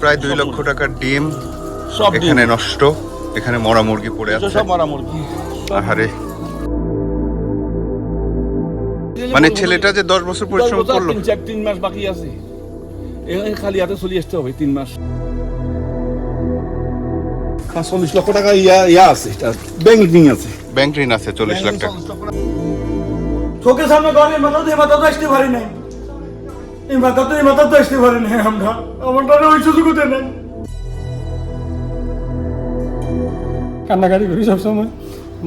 প্রায় দুই লক্ষ টাকার ডিম সব এখানে নষ্ট। এখানে মরা মুরগি পড়ে আছে। সব মারা মুরগি। আহারে। মানে ছেলেটা যে দশ বছর পরিশ্রম করল। তিন চার তিন মাস বাকি আছে। এখানে খালি হাতে চলে আসতে হবে তিন মাস। চল্লিশ লক্ষ টাকা ইয়া ইয়া আছে ব্যাংকিং আছে। ব্যাংক ঋণ আছে চল্লিশ লাখ টাকা। চোখের সামনে আসতে পারি নাই। এই মাথা তো এই মাথা তো আসতে পারি নাই আমরা আমার ওই সুযোগ হতে নেই। কান্নাকাটি করি সবসময়।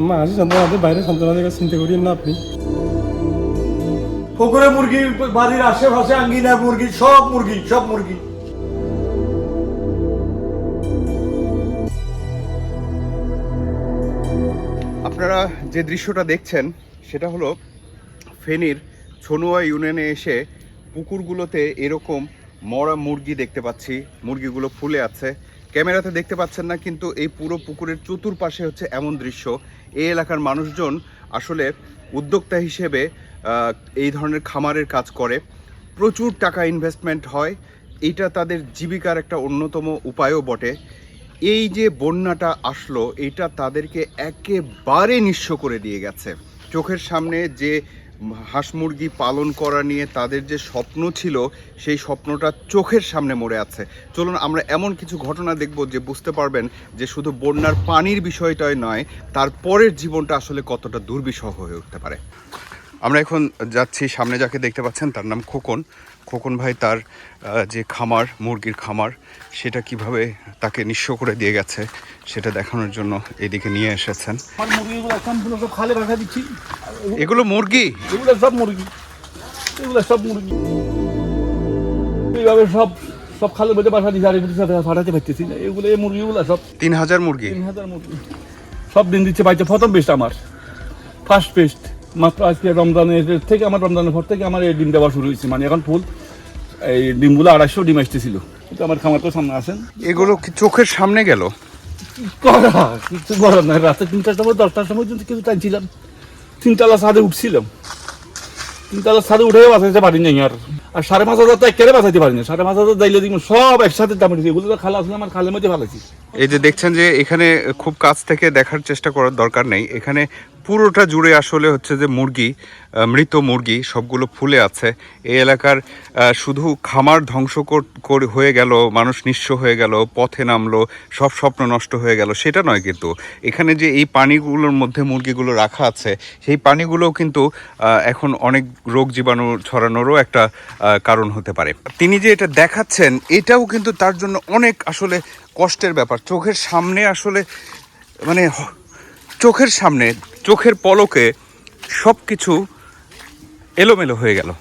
মা আসি সন্তান বাইরে সন্তানদের কাছে চিন্তা করি না আপনি। পুকুরে মুরগি বাড়ির আশেপাশে আঙ্গিনা মুরগি সব মুরগি সব মুরগি। আপনারা যে দৃশ্যটা দেখছেন সেটা হলো ফেনীর ছনুয়া ইউনিয়নে এসে পুকুরগুলোতে এরকম মরা মুরগি দেখতে পাচ্ছি। মুরগিগুলো ফুলে আছে। ক্যামেরাতে দেখতে পাচ্ছেন না, কিন্তু এই পুরো পুকুরের চতুর্পাশে হচ্ছে এমন দৃশ্য। এই এলাকার মানুষজন আসলে উদ্যোক্তা হিসেবে এই ধরনের খামারের কাজ করে। প্রচুর টাকা ইনভেস্টমেন্ট হয়। এটা তাদের জীবিকার একটা অন্যতম উপায়ও বটে। এই যে বন্যাটা আসলো, এটা তাদেরকে একেবারে নিঃস্ব করে দিয়ে গেছে। চোখের সামনে যে হাঁস মুরগি পালন করা নিয়ে তাদের যে স্বপ্ন ছিল, সেই স্বপ্নটা চোখের সামনে মরে আছে। চলুন, আমরা এমন কিছু ঘটনা দেখব যে বুঝতে পারবেন যে শুধু বন্যার পানির বিষয়টাই নয় তারপরের জীবনটা আসলে কতটা দুর্বিষহ হয়ে উঠতে পারে। আমরা এখন যাচ্ছি, সামনে যাকে দেখতে পাচ্ছেন, তার নাম খোকন। খোকন ভাই তার যে খামার মুরগির খামার সেটা কীভাবে তাকে নিঃস্ব করে দিয়ে গেছে সেটা দেখানোর জন্য এদিকে নিয়ে এসেছেন। খালে রাখা দিচ্ছি। এগুলো মুরগি? এগুলো সব মুরগি। এগুলো সব মুরগি। এইভাবে সব সব খালের মধ্যে বাসা দিচ্ছে আর ফাটাতে পারতেছি না। এগুলো এই মুরগিগুলো সব তিন হাজার মুরগি? তিন হাজার মুরগি। সব দিন দিচ্ছে বাচ্চা প্রথম বেস্ট আমার। ফার্স্ট পেস্ট মাত্র আজকে রমজানের থেকে আমার রমজানের পর থেকে আমার এই ডিম দেওয়া শুরু হয়েছে। মানে এখন ফুল এই ডিমগুলো আড়াইশো ডিম আসতেছিল। কিন্তু আমার খামার তো সামনে আসেন এগুলো কি চোখের সামনে গেল? করা কিছু করার নাই। রাতে তিনটার সময় দশটার সময় পর্যন্ত কিছু টানছিলাম। তিনতলা ছাদে উঠছিলাম। তিনতলা ছাদে উঠে বাঁচাইতে পারি নাই আর। আর সাড়ে পাঁচ হাজার তো একেবারে বাঁচাইতে পারি না সাড়ে পাঁচ হাজার দাইলে দেখব সব একসাথে দাম উঠেছে। এগুলো তো খালা আসলে আমার খালের মধ্যে ভালো এই যে দেখছেন যে এখানে খুব কাছ থেকে দেখার চেষ্টা করার দরকার নেই। এখানে পুরোটা জুড়ে আসলে হচ্ছে যে মুরগি মৃত মুরগি সবগুলো ফুলে আছে। এই এলাকার শুধু খামার ধ্বংস হয়ে গেল, মানুষ নিঃস্ব হয়ে গেল, পথে নামলো, সব স্বপ্ন নষ্ট হয়ে গেল, সেটা নয় কিন্তু। এখানে যে এই পানিগুলোর মধ্যে মুরগিগুলো রাখা আছে, সেই পানিগুলোও কিন্তু এখন অনেক রোগ জীবাণু ছড়ানোরও একটা কারণ হতে পারে। তিনি যে এটা দেখাচ্ছেন, এটাও কিন্তু তার জন্য অনেক আসলে কষ্টের ব্যাপার। চোখের সামনে আসলে মানে চোখের সামনে চোখের পলকে সব কিছু এলোমেলো হয়ে গেল।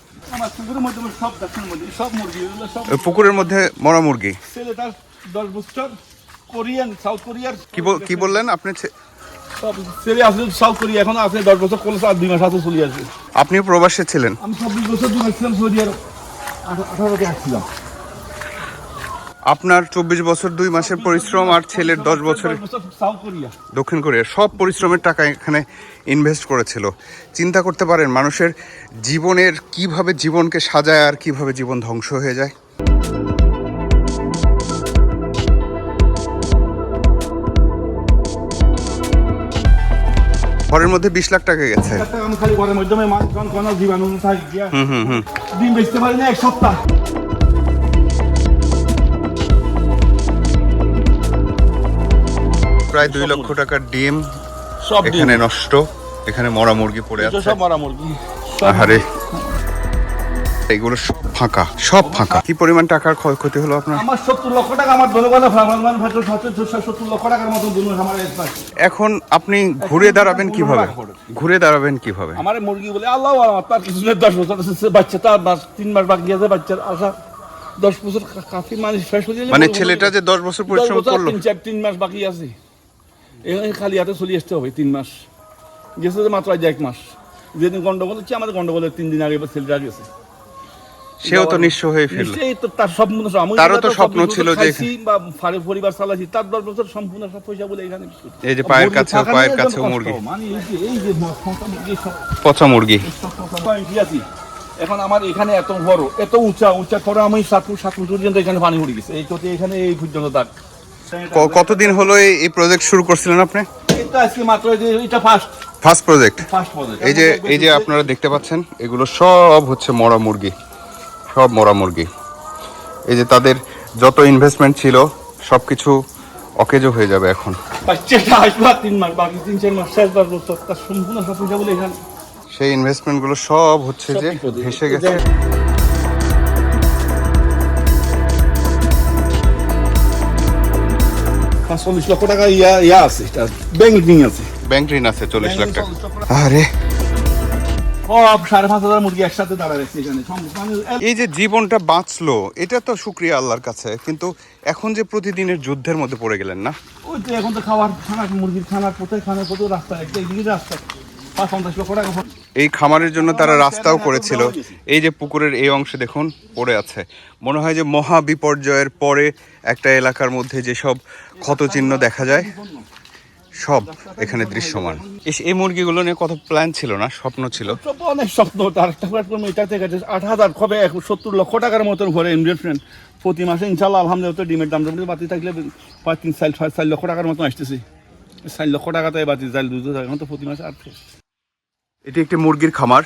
পুকুরের মধ্যে মরা মুরগি। দশ বছর কোরিয়ান সাউথ কোরিয়ার। কি বল- কি বললেন আপনি? ছেলে আসলে সাউথ কোরিয়া এখন আছে দশ বছর কোর্স আর দুই মাস হাতে চলে আসবে। আপনি প্রবাসে ছিলেন? আমি চব্বিশ বছর দূর আসছিলাম সৌদি আরব। আঠা- আঠারোতে আসছিলাম। আপনার চব্বিশ বছর দুই মাসের পরিশ্রম আর ছেলের দশ বছরের বছর দক্ষিণ কোরিয়া সব পরিশ্রমের টাকা এখানে ইনভেস্ট করেছিল। চিন্তা করতে পারেন মানুষের জীবনের কীভাবে জীবনকে সাজায় আর কীভাবে জীবন ধ্বংস হয়ে যায়। ঘরের মধ্যে বিশ লাখ টাকা গেছে। হুম হুম হুম। ডিম বেচতে পারি না এক সপ্তাহ। প্রায় দুই লক্ষ টাকার ডিম সব এখানে নষ্ট। এখানে মরা মুরগি পড়ে আছে। সব মারা মুরগি। আহারে। এগুলো সব ফাঁকা সব ফাঁকা। কি পরিমাণ টাকার ক্ষয়ক্ষতি হলো আপনার? আমার সত্তর লক্ষ টাকা আমার জনগণে ফার্মান ফার্স্ট সত্তর লক্ষ টাকার মতো দুনো আমার এখন আপনি ঘুরে দাঁড়াবেন কীভাবে? ঘুরে দাঁড়াবেন কীভাবে? আমার মুরগি বলে আল্লাহ আমার তার কিছু নেই, দশ বছর আছে, বাচ্চা তার মাস তিন মাস বাকি আছে বাচ্চার আশা। দশ বছর কাফি মানুষ শেষ হয়ে গেলে মানে ছেলেটা যে দশ বছর পরিশ্রম করল। তিন চার তিন মাস বাকি আছে। এখানে খালি হাতে চলে আসতে হবে তিন মাস। গেছে যে মাত্র আজ এক মাস। যেদিন গন্ডগোল হচ্ছে আমাদের গন্ডগোলের তিন দিন আগে বা ছেলেটা গেছে। সেও তো নিঃস্ব হয়ে নিশ্চয়ই তো তার স্বপ্ন আমি তারও তো স্বপ্ন ছিল যে- বা ফারে- পরিবার চালাইছি তার দশ বছর সম্পূর্ণ সব পয়সা বলে এখানে এই যে পায়ের থাকা পায়ের কষ্ট। মুরগি। মানে এই যে এই যে ফাঁকা মুরগি। সব পচা মুরগি। এখন আমার এখানে এত বড় এত উঁচা উঁচা করে আমি সাত সাত পর্যন্ত এখানে পানি উঠে গেছে। এই কোথায় এখানে এই পর্যন্ত দাগ কতদিন হলো এই- প্রজেক্ট শুরু করছিলেন আপনি? এটা আজকে মাত্র এটা ফার্স্ট ফার্স্ট প্রজেক্ট এই যে এই যে আপনারা দেখতে পাচ্ছেন এগুলো সব হচ্ছে মরা মুরগি। সব মরা মুরগি। এই যে তাদের যত ইনভেস্টমেন্ট ছিল সব কিছু অকেজো হয়ে যাবে এখানে। সেই ইনভেস্টমেন্টগুলো সব হচ্ছে যে ভেসে গেছে। চল্লিশ লক্ষ টাকা ইয়া ইয়া আছে ব্যাংক ঋণ আছে। ব্যাংক ঋণ আছে চল্লিশ লাখ টাকা। আরে। সাড়ে পাঁচ হাজার মুরগি একসাথে দাঁড়াচ্ছে এখানে। সম- এই যে জীবনটা বাঁচলো এটা তো শুক্রিয়া আল্লাহর কাছে কিন্তু এখন যে প্রতিদিনের যুদ্ধের মধ্যে পড়ে গেলেন না? ওই যে এখন তো খাবার খানা মুরগির খানা কোথায় খানা পথে রাস্তা একটা একদিকে রাস্তা। এই খামারের জন্য তারা রাস্তাও করেছিল। এই যে পুকুরের এই অংশে দেখুন পড়ে আছে। মনে হয় যে মহা বিপর্যয়ের পরে একটা এলাকার মধ্যে যেসব ক্ষতচিহ্ন দেখা যায় সব এখানে দৃশ্যমান। এই মুরগিগুলো নিয়ে কত প্ল্যান ছিল না? স্বপ্ন ছিল। অনেক স্বপ্ন তার এটা থেকে আট হাজার কবে এক সত্তর লক্ষ টাকার মতন ঘরে ইনভেস্টমেন্ট প্রতি মাসে ইনশাল্লাহ আলহামদুলিল্লাহ ডিমের দাম বাতি থাকলে পাঁচ তিন চার চার লক্ষ টাকার মতন আসতেছে। চার লক্ষ টাকাতে বাতি চাল দুধ এখন তো প্রতি মাসে আট এটি একটি মুরগির খামার।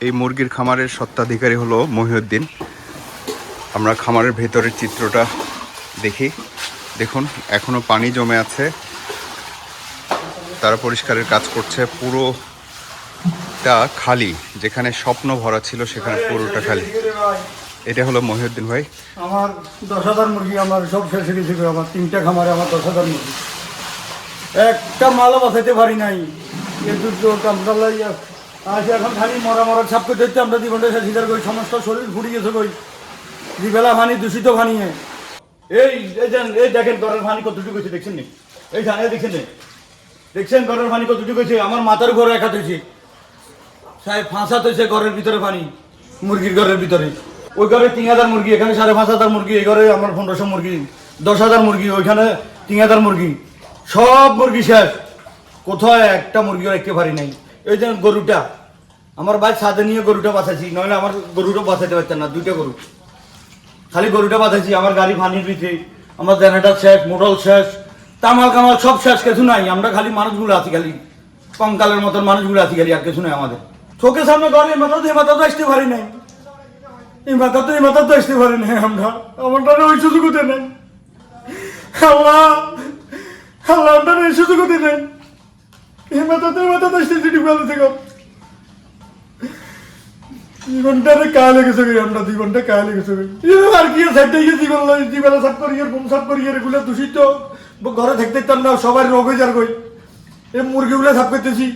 এই মুরগির খামারের সত্ত্বাধিকারী হলো মহিউদ্দিন। আমরা খামারের ভেতরের চিত্রটা দেখি। দেখুন, এখনও পানি জমে আছে। তারা পরিষ্কারের কাজ করছে। পুরোটা খালি। যেখানে স্বপ্ন ভরা ছিল, সেখানে পুরোটা খালি। এটা হলো মহিউদ্দিন ভাই। আমার দশ হাজার মুরগি, আমার সব শেষ গেছে আমার তিনটা খামারে আমার দশ হাজার মুরগি। একটা মালও বাঁচাইতে পারি নাই। এ দুটো কামড়ালাই আজ এখন খালি মরা মরা ছাপ করে দিচ্ছে আমরা জীবনটা শিকার করি, সমস্ত শরীর ফুটি গেছে কই? দিবেলা ভানি, দূষিত ভানিয়ে এই এই এই দেখেন ঘরের ভানি কতটুকু হয়েছে, দেখছেন নি? এই জানে দেখছেন নি? দেখছেন ঘরের ভানি কতটুকু হয়েছে? আমার মাথার ঘরে একা হয়েছে। সাহেব ফাঁসা হয়েছে ঘরের ভিতরে পানি মুরগির ঘরের ভিতরে। ওই ঘরে তিন হাজার মুরগি, এখানে সাড়ে পাঁচ হাজার মুরগি, এই ঘরে আমার পনেরোশো মুরগি, দশ হাজার মুরগি, ওইখানে তিন হাজার মুরগি। সব মুরগি শেষ। কোথায় একটা মুরগিও রাখতে পারি নাই। এই যে গরুটা, আমার ভাই ছাদে নিয়ে গরুটা বাঁচাইছি নইলে আমার গরুটা বাঁচাইতে পারতেন না, দুইটা গরু। খালি গরুটা বাঁধাইছি, আমার গাড়ি পানির ভিতরে, আমার জেনারেটার শেষ, মোটর শেষ, তামাল কামাল সব শেষ, কিছু নাই, আমরা খালি মানুষগুলো আছি খালি। কঙ্কালের মতন মানুষগুলো আছি খালি, আর কিছু নাই আমাদের। চোখের সামনে ঘরে মাথা দিয়ে মাথা তো আসতে পারি নাই। এই মাথা তো এই মাথা তো আসতে পারি নাই আমরা। আমার ওই সুযোগ হতে নাই। আল্লাহ! আল্লাহ আমরা এই সুযোগ এই মাথা আসতে চিঠি ফেলে থেকে রে আমরা রে। আর কি গিয়ে দূষিত। ঘরে থাকতে না, সবার রোগ হয়ে যার কই। এই মুরগিগুলো সাফ করতেছি।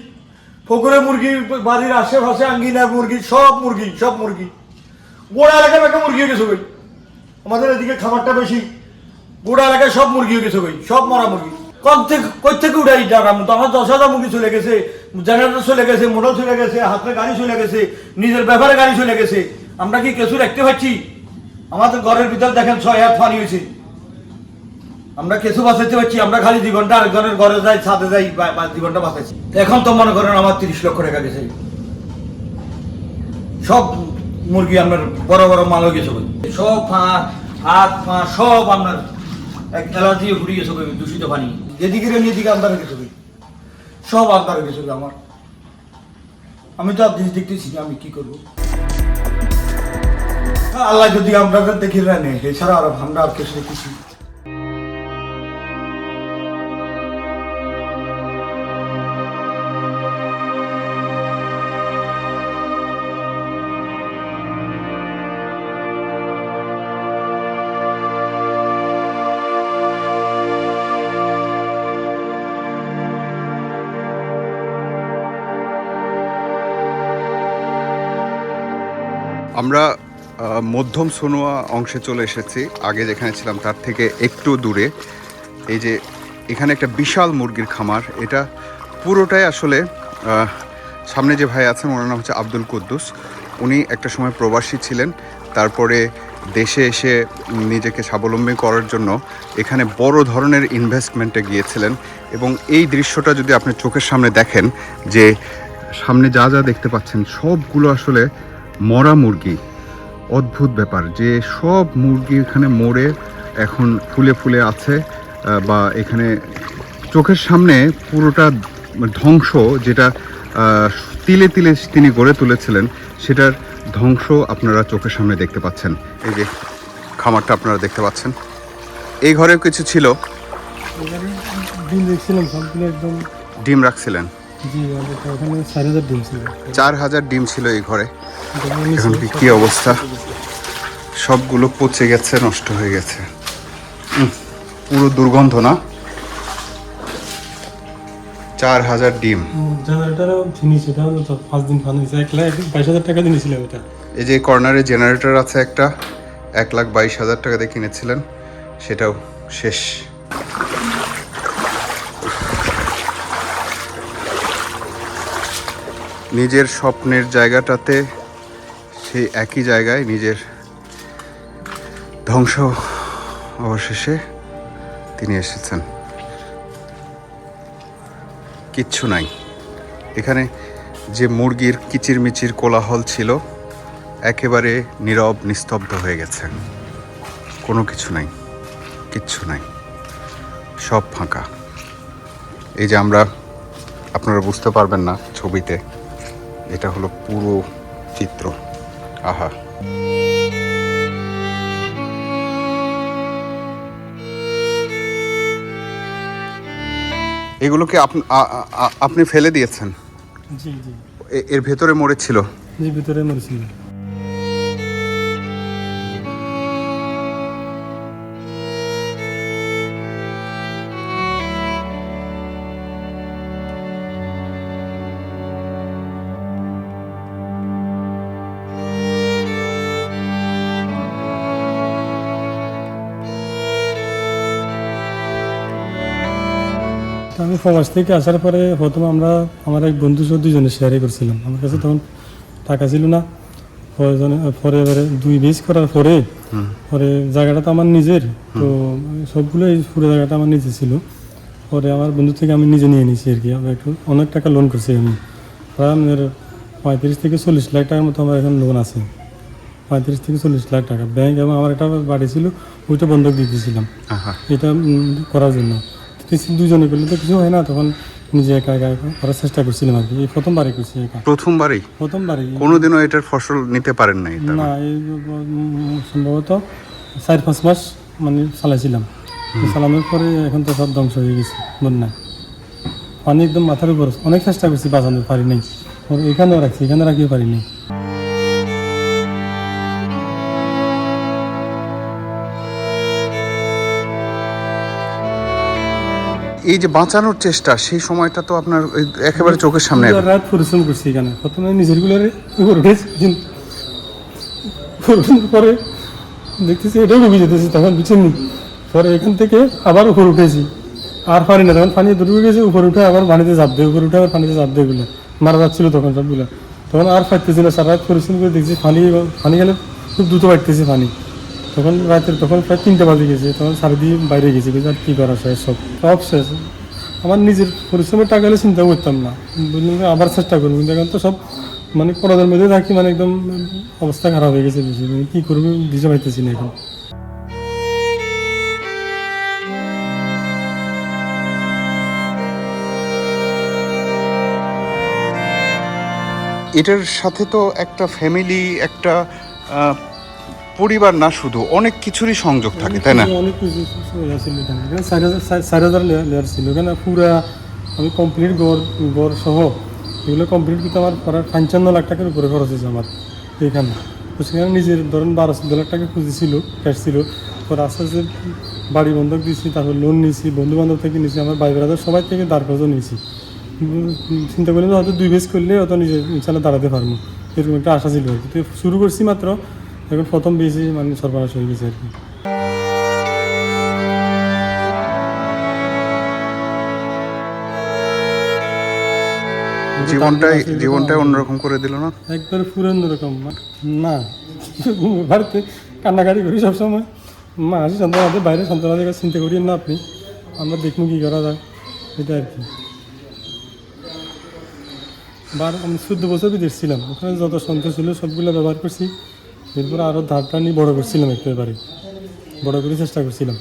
পুকুরে মুরগি, বাড়ির আশেপাশে আঙ্গিনা মুরগি, সব মুরগি সব মুরগি। গোড়া এলাকায় একটা মুরগি হয়ে গেছে আমাদের এদিকে খাবারটা বেশি। গোড়া এলাকায় সব মুরগি হয়ে গেছে সব মরা মুরগি। কম থেকে কই থেকে উঠাই টাকা আমার দশ হাজার মুরগি চলে গেছে, জেনারেটর চলে গেছে, মোটর চলে গেছে হাতে গাড়ি চলে গেছে, নিজের ব্যাপারে গাড়ি চলে গেছে। আমরা কি কিছু রাখতে পারছি? আমাদের ঘরের ভিতর দেখেন ছয় হাত পানি হয়েছে। আমরা কিছু বাঁচাতে পারছি, আমরা খালি জীবনটা আরেকজনের ঘরে যাই, ছাদে যাই জীবনটা বাঁচাচ্ছি এখন তো মনে করেন আমার তিরিশ লক্ষ টাকা গেছে। সব মুরগি আপনার বড় বড় মাল হয়ে গেছে সব হাত পা সব আপনার এক অ্যালার্জি ঘুরে গেছে দূষিত পানি। যেদিকে রেন এদিকে আন্দার গেছে। সব আন্দার গেছে আমার। আমি তো আর জিনিস দেখতেছি না, আমি কি করব? আল্লাহ যদি আমরা দেখি না এছাড়া আর আমরা আর কিছু দেখতেছি আমরা মধ্যম সোনোয়া অংশে চলে এসেছি। আগে যেখানে ছিলাম তার থেকে একটু দূরে। এই যে, এখানে একটা বিশাল মুরগির খামার। এটা পুরোটাই আসলে সামনে যে ভাই আছেন, ওনার নাম হচ্ছে আব্দুল কুদ্দুস। উনি একটা সময় প্রবাসী ছিলেন। তারপরে দেশে এসে নিজেকে স্বাবলম্বী করার জন্য এখানে বড় ধরনের ইনভেস্টমেন্টে গিয়েছিলেন। এবং এই দৃশ্যটা যদি আপনি চোখের সামনে দেখেন, যে সামনে যা যা দেখতে পাচ্ছেন, সবগুলো আসলে মরা মুরগি। অদ্ভুত ব্যাপার যে সব মুরগি এখানে মরে এখন ফুলে ফুলে আছে বা এখানে চোখের সামনে পুরোটা ধ্বংস যেটা তিলে তিলে তিনি গড়ে তুলেছিলেন সেটার ধ্বংস আপনারা চোখের সামনে দেখতে পাচ্ছেন। এই যে খামারটা আপনারা দেখতে পাচ্ছেন। এই ঘরেও কিছু ছিল। ডিম রাখছিলেন। চার হাজার ডিম ছিল। এই ঘরে। এখন কি অবস্থা? সবগুলো পচে গেছে নষ্ট হয়ে গেছে। পুরো দুর্গন্ধ না? চার হাজার ডিম। এই যে কর্নারে জেনারেটর আছে একটা এক লাখ বাইশ হাজার টাকা দিয়ে কিনেছিলেন সেটাও শেষ। নিজের স্বপ্নের জায়গাটাতে সেই একই জায়গায় নিজের ধ্বংস অবশেষে তিনি এসেছেন। কিচ্ছু নাই। এখানে যে মুরগির কিচিরমিচির কোলাহল ছিল, একেবারে নীরব, নিস্তব্ধ হয়ে গেছে। কোনো কিছু নাই, কিচ্ছু নাই। সব ফাঁকা। এই যে আমরা, আপনারা বুঝতে পারবেন না ছবিতে এটা হলো পুরো চিত্র। আহা। এগুলোকে আপনি ফেলে দিয়েছেন। জি জি। এর ভেতরে মরেছিল। জি ভেতরে মরেছিল। আমি প্রবাস থেকে আসার পরে প্রথম আমরা আমার এক বন্ধু সহ দুজনে শেয়ারই করছিলাম। আমার কাছে তখন টাকা ছিল না। পরে এবারে দুই বেজ করার পরে পরে জায়গাটা তো আমার নিজের তো সবগুলো এই পুরো জায়গাটা আমার নিজে ছিল। পরে আমার বন্ধু থেকে আমি নিজে নিয়ে নিয়েছি আর কি। আমি একটু অনেক টাকা লোন করছি আমি। প্রায় আমার পঁয়ত্রিশ থেকে চল্লিশ লাখ টাকার মতো আমার এখন লোন আছে। পঁয়ত্রিশ থেকে চল্লিশ লাখ টাকা। ব্যাংক এবং আমার একটা বাড়ি ছিল ওইটা বন্ধক দিয়ে দিয়েছিলাম। এটা করার জন্য। কিছু দুজনে করলে তো কিছু হয় না তখন নিজে একা একা করার চেষ্টা করছিলাম আর কি। এই প্রথমবারই করছি একা। প্রথমবারই? প্রথমবারই। কোনোদিনও এটার ফসল নিতে পারেন নাই না। এই সম্ভবত চার পাঁচ মাস মানে চালাইছিলাম। চালানোর পরে এখন তো সব ধ্বংস হয়ে গেছে বন্যা। পানি একদম মাথার উপর অনেক চেষ্টা করছি বাঁচানোর পারি নাই। এখানেও রাখছি এখানে রাখিও পারি নাই। এই যে বাঁচানোর চেষ্টা, সেই সময়টা তো আপনার একেবারে চোখের সামনে রাত পরিশ্রম করছি এখানে। প্রথমে নিজের গুলোরে পরে দেখতেছি এটাও ডুবে যেতেছি, তখন পরে এখান থেকে আবার উপর উঠেছি। আর পারি না, তখন পানি ডুবে গেছে, উপর উঠে আবার পানিতে চাপ দেয়, উপর উঠে আবার পানিতে চাপ দেয়গুলো মারা যাচ্ছিল তখন সবগুলো। তখন আর না, সারা রাত পরিশ্রম করে দেখছি, পানি পানি গেলে খুব দ্রুত পাইতেছি পানি। তখন রাতের তখন প্রায় তিনটে বাজে গেছে। তখন সারাদিন বাইরে গেছি কিন্তু আর কী করা শেষ সব? সব শেষ আমার নিজের পরিশ্রমের টাকা হলে চিন্তা করতাম না। বুঝলাম আবার চেষ্টা করব। কিন্তু এখন তো সব মানে পড়াদের মধ্যে থাকি মানে একদম অবস্থা খারাপ হয়ে গেছে বেশি। মানে কী করব দিতে পাইতেছি না এখন। এটার সাথে তো একটা ফ্যামিলি একটা পরিবার না, শুধু অনেক কিছুরই সংযোগ থাকে, তাই না? অনেক কিছু ছিল হাজার লেয়ার ছিল। এখানে পুরা আমি কমপ্লিট গড় গড় সহ এগুলো কমপ্লিট করতে আমার প্রায় পঞ্চান্ন লাখ টাকার উপরে খরচ হয়েছে আমার এইখানে তো সেখানে নিজের ধরেন বারো চোদ্দ লাখ টাকা খুঁজেছিল ক্যাশ ছিল। পরে আস্তে আস্তে বাড়ি বন্ধক দিয়েছি, তারপর লোন নিয়েছি বন্ধু বান্ধব থেকে নিয়েছি, আমার ভাই ব্রাদার সবাই থেকে দাঁড় নিয়েছি। চিন্তা করলাম হয়তো দুই বেশ করলে হয়তো নিজে ইনশাল্লাহ দাঁড়াতে পারব। এরকম একটা আশা ছিল আর কি। তো শুরু করছি মাত্র এখন প্রথম বেশি মানে সর্বনাশ হয়ে গেছে আর কি। জীবনটাই জীবনটাই অন্যরকম করে দিল না? একবার না বাড়িতে কান্নাকাটি করি সবসময়। মা আসি বাইরে কাছে চিন্তা করি না আপনি আমরা দেখব কী করা যায়। এটা আর কি। বার আমি চোদ্দ বছর বিদেশ ছিলাম ওখানে যত সন্ত্র ছিল সবগুলো ব্যবহার করছি। এরপর আরও ধারটা নিয়ে বড় করছিলাম একটু এবারে। বড় করে চেষ্টা করছিলাম।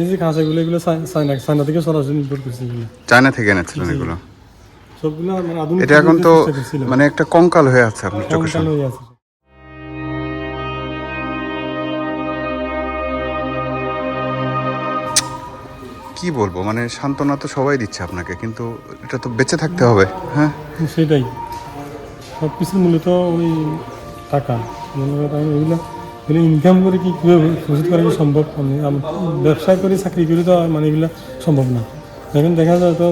এই যে কাঁচাগুলো এগুলো চায়না চায়না থেকে সরাসরি নির্ভর করছি চায়না থেকে এনেছিলেন এগুলো? সবগুলো মানে এটা এখন তো মানে একটা কঙ্কাল হয়ে আছে আপনার চোখের সামনে। হয়ে আছে। কি বলব মানে সান্ত্বনা তো সবাই দিচ্ছে আপনাকে কিন্তু এটা তো বেঁচে থাকতে হবে হ্যাঁ? সেটাই। সব কিছুর মূলত ওই টাকা। মনে ইনকাম করে কি কীভাবে প্রস্তুত করা কি সম্ভব? আমি ব্যবসা করে চাকরি করে তো মানে এগুলো সম্ভব না। এখন দেখা যায় তো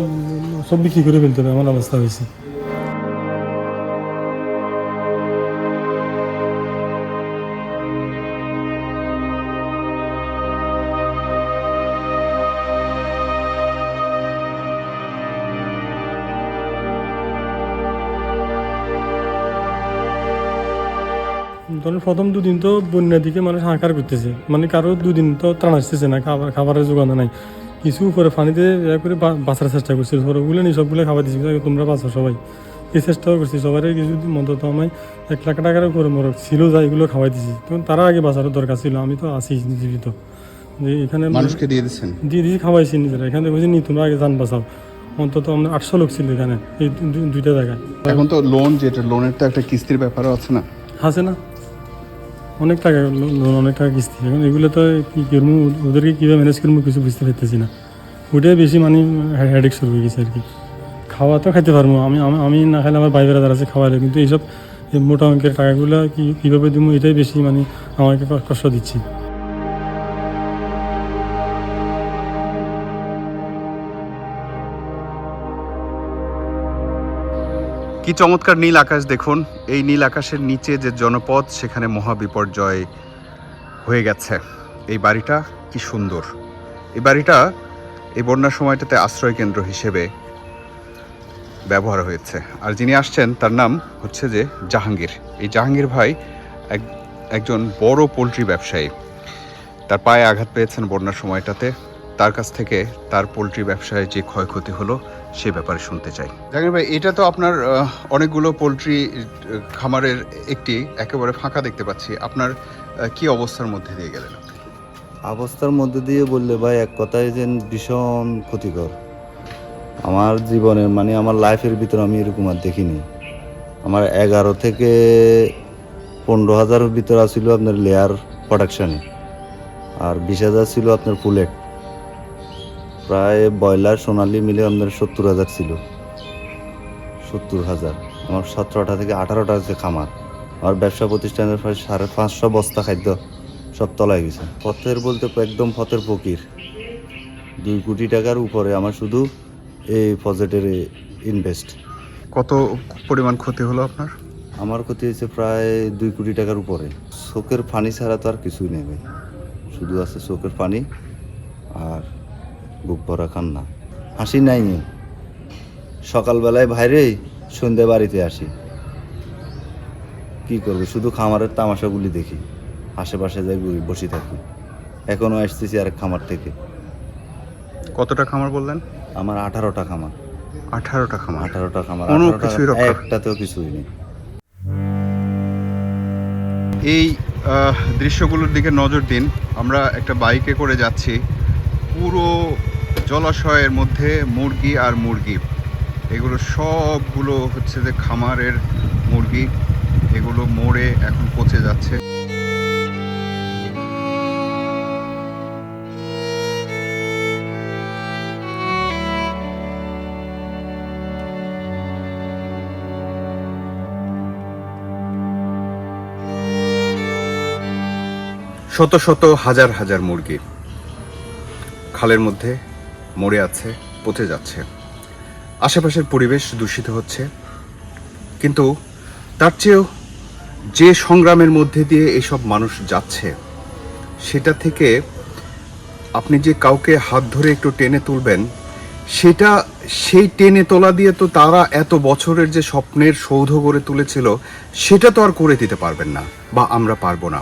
সব বিক্রি করে ফেলতে হবে এমন অবস্থা হয়েছে। ধরেন প্রথম দুদিন তো বন্যার দিকে মানুষ হাঁকার করতেছে। মানে কারও দুদিন তো ত্রাণ আসতেছে না খাবার খাবারের যোগান নাই। কিছু করে পানিতে ইয়া করে বাঁচার চেষ্টা করছিল ধরো ওগুলো নিয়ে সবগুলো খাবার দিচ্ছি তোমরা বাঁচো সবাই। এই চেষ্টাও করছি। সবারই কিছু অন্তত আমি এক লাখ টাকার উপরে মোর ছিল যা এগুলো খাওয়াই দিছি। তখন তারা আগে বাঁচারও দরকার ছিল। আমি তো আছি জীবিত। যে এখানে মানুষকে দিয়ে দিচ্ছেন দিয়ে দিয়ে খাওয়াইছি নিজেরা। এখানে বলছি নি তোমরা আগে যান বাঁচাও। অন্তত আমরা আটশো লোক ছিল এখানে। এই দুইটা জায়গায়। এখন তো লোন যেটা লোনের তো একটা কিস্তির ব্যাপারও আছে না? আছে না। অনেক টাকা লোন অনেক টাকা কিস্তি এখন এগুলো তো কি করব, ওদেরকে কীভাবে ম্যানেজ করব কিছু বুঝতে পারতেছি না। ওটাই বেশি মানে হেডেক শুরু হয়ে গেছে আর কি। খাওয়া তো খাইতে পারব, আমি, আমি- না খাইলে আমার বাইরে বেড়াদার আছে খাওয়ালে, কিন্তু এইসব মোটা অঙ্কের টাকাগুলো কী, কীভাবে দিব, এটাই বেশি মানে আমাকে কষ্ট দিচ্ছি। কি চমৎকার নীল আকাশ দেখুন। এই নীল আকাশের নিচে যে জনপদ, সেখানে মহাবিপর্যয় হয়ে গেছে। এই বাড়িটা কি সুন্দর। এই বাড়িটা এই বন্যার সময়টাতে আশ্রয় কেন্দ্র হিসেবে ব্যবহার হয়েছে। আর যিনি আসছেন, তার নাম হচ্ছে যে জাহাঙ্গীর। এই জাহাঙ্গীর ভাই এক, একজন বড় পোলট্রি ব্যবসায়ী। তার পায়ে আঘাত পেয়েছেন বন্যার সময়টাতে। তার কাছ থেকে তার পোলট্রি ব্যবসায় যে ক্ষয়ক্ষতি হলো সে ব্যাপারে শুনতে চাই। জাহাঙ্গীর ভাই এটা তো আপনার অনেকগুলো পোলট্রি খামারের একটি একেবারে ফাঁকা দেখতে পাচ্ছি। আপনার কি অবস্থার মধ্যে দিয়ে গেলেন অবস্থার মধ্যে দিয়ে বললে ভাই এক কথায় যেন ভীষণ ক্ষতিকর। আমার জীবনের মানে আমার লাইফের ভিতরে আমি এরকম আর দেখিনি। আমার এগারো থেকে পনেরো হাজারের ভিতরে ছিল আপনার লেয়ার প্রোডাকশানে আর বিশ হাজার ছিল আপনার ফুলেট প্রায় ব্রয়লার সোনালি মিলে আপনার সত্তর হাজার ছিল। সত্তর হাজার। আমার সতেরোটা থেকে আঠারোটা হচ্ছে খামার। আমার ব্যবসা প্রতিষ্ঠানের প্রায় সাড়ে পাঁচশো বস্তা খাদ্য সব তলায় গেছে। পথের বলতে একদম পথের ফকির। দুই কোটি টাকার উপরে আমার শুধু এই প্রজেক্টের ইনভেস্ট কত পরিমাণ ক্ষতি হলো আপনার? আমার ক্ষতি হয়েছে প্রায় দুই কোটি টাকার উপরে। চোখের পানি ছাড়া তো আর কিছুই নেই ভাই। শুধু আছে চোখের পানি আর বুক ভরা কান্না। হাসি নাই সকালবেলায় বাইরে সন্ধ্যা বাড়িতে আসি। কি করব? শুধু খামারের তামাশাগুলি দেখি। আশেপাশে যাই ঘুরি বসে থাকি। এখনও আসতেছি আর খামার থেকে। কতটা খামার বললেন? আমার আঠারোটা খামার। আঠারোটা খামার? আঠারোটা খামার। কোনো 18টা কিছুই একটাতেও কিছুই নেই। এই দৃশ্যগুলোর দিকে নজর দিন। আমরা একটা বাইকে করে যাচ্ছি। পুরো জলাশয়ের মধ্যে মুরগি আর মুরগি। এগুলো সবগুলো হচ্ছে যে খামারের মুরগি। এগুলো মরে এখন পচে যাচ্ছে। শত শত হাজার হাজার মুরগি। খালের মধ্যে মরে আছে পচে যাচ্ছে। আশেপাশের পরিবেশ দূষিত হচ্ছে। কিন্তু তার চেয়েও যে সংগ্রামের মধ্যে দিয়ে এসব মানুষ যাচ্ছে, সেটা থেকে আপনি যে কাউকে হাত ধরে একটু টেনে তুলবেন, সেটা সেই টেনে তোলা দিয়ে তো তারা এত বছরের যে স্বপ্নের সৌধ গড়ে তুলেছিল, সেটা তো আর করে দিতে পারবেন না, বা আমরা পারব না।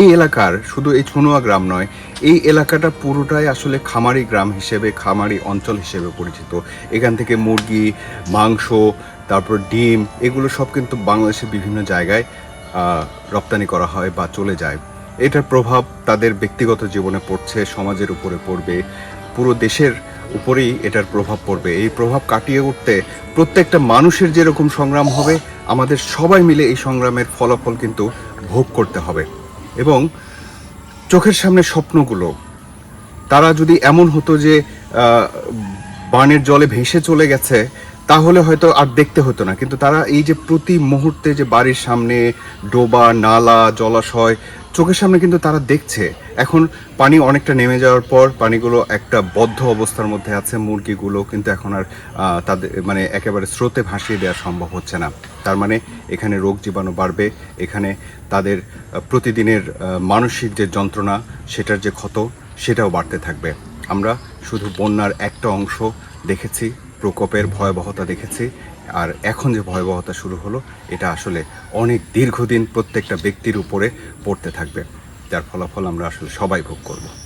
এই এলাকার শুধু এই ছনুয়া গ্রাম নয়, এই এলাকাটা পুরোটাই আসলে খামারি গ্রাম হিসেবে, খামারি অঞ্চল হিসেবে পরিচিত। এখান থেকে মুরগি, মাংস, তারপর ডিম, এগুলো সব কিন্তু বাংলাদেশের বিভিন্ন জায়গায় রপ্তানি করা হয় বা চলে যায়। এটার প্রভাব তাদের ব্যক্তিগত জীবনে পড়ছে, সমাজের উপরে পড়বে, পুরো দেশের উপরেই এটার প্রভাব পড়বে। এই প্রভাব কাটিয়ে উঠতে প্রত্যেকটা মানুষের যেরকম সংগ্রাম হবে, আমাদের সবাই মিলে এই সংগ্রামের ফলাফল কিন্তু ভোগ করতে হবে। এবং চোখের সামনে স্বপ্নগুলো, তারা যদি এমন হতো যে বানের জলে ভেসে চলে গেছে, তাহলে হয়তো আর দেখতে হতো না। কিন্তু তারা এই যে প্রতি মুহূর্তে যে বাড়ির সামনে ডোবা, নালা, জলাশয় চোখের সামনে কিন্তু তারা দেখছে। এখন পানি অনেকটা নেমে যাওয়ার পর পানিগুলো একটা বদ্ধ অবস্থার মধ্যে আছে, মুরগিগুলো কিন্তু এখন আর তাদের মানে একেবারে স্রোতে ভাসিয়ে দেওয়া সম্ভব হচ্ছে না। তার মানে এখানে রোগ জীবাণু বাড়বে, এখানে তাদের প্রতিদিনের মানসিক যে যন্ত্রণা, সেটার যে ক্ষত, সেটাও বাড়তে থাকবে। আমরা শুধু বন্যার একটা অংশ দেখেছি, প্রকোপের ভয়াবহতা দেখেছি আর এখন যে ভয়াবহতা শুরু হলো, এটা আসলে অনেক দীর্ঘদিন প্রত্যেকটা ব্যক্তির উপরে পড়তে থাকবে। যার ফলাফল আমরা আসলে সবাই ভোগ করব।